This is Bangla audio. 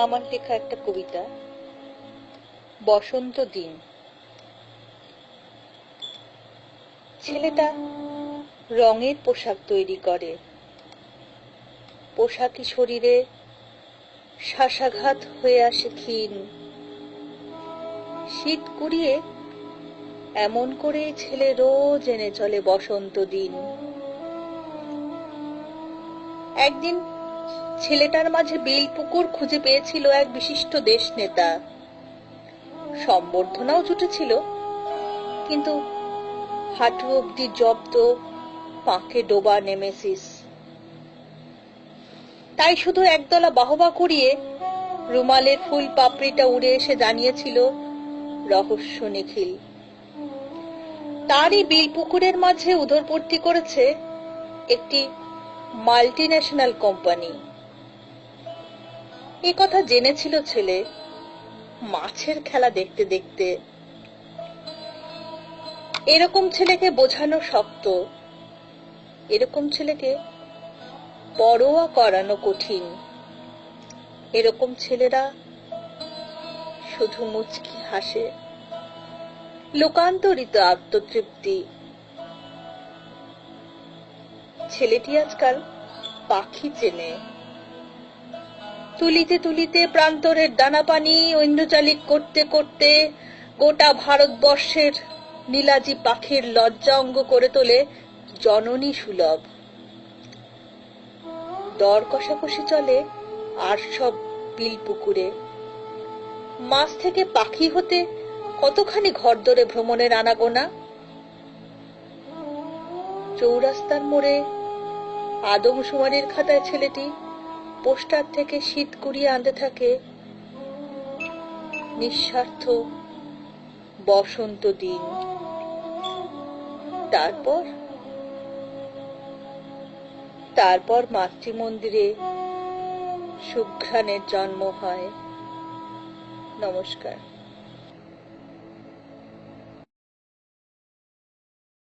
আমার লেখা একটা কবিতা, বসন্ত দিন। ছেলেটা রঙের পোশাক তৈরি করে। পোশাকি শরীরে শ্বাসাঘাত হয়ে আসে ক্ষীণ। শীত কুড়িয়ে এমন করে ছেলে রোজ এনে চলে বসন্ত দিন। একদিন ছেলেটার মাঝে বিল পুকুর খুঁজে পেয়েছিল এক বিশিষ্ট দেশ নেতা। সম্বর্ধনাও জুটেছিল, কিন্তু হাঁটু অব্দি জব্দ পাঁকে ডোবা নেমেসিস। তাই শুধু একদলা বাহবা কুড়িয়ে রুমালের ফুল পাপড়িটা উড়ে এসে জানিয়েছিল রহস্য নিখিল। তারই বিল পুকুরের মাঝে উদরপূর্তি করেছে একটি মাল্টি ন্যাশনাল কোম্পানি। এ কথা জেনেছিল ছেলে। মাছের খেলা দেখতে দেখতে। এরকম ছেলেকে বোঝানো শক্ত। এরকম ছেলেকে পরোয়া করানো কঠিন। এরকম ছেলেরা শুধু মুচকি হাসে। লোকান্তরিত আত্মতৃপ্তি। ছেলেটি আজকাল পাখি চেনে। তুলিতে তুলিতে প্রান্তরের দানা পানি ঐন্দ্রজালিক করতে করতে গোটা ভারতবর্ষের নীলাজি পাখির লজ্জা অঙ্গ করে তোলে জননী সুলভ। দর কষাকষি চলে আর সব বিল পুকুরে। মাছ থেকে পাখি হতে কতখানি ঘর দরে ভ্রমণের আনাগোনা? চৌরাস্তার মোড়ে আদমশুমারির খাতায় ছেলেটি পোস্টার থেকে শীত কুড়িয়ে আনতে থাকে নিঃস্বার্থ বসন্ত দিন। তারপর? তারপর মাতৃমন্দিরে সুঘ্রাণের জন্ম হয়। নমস্কার।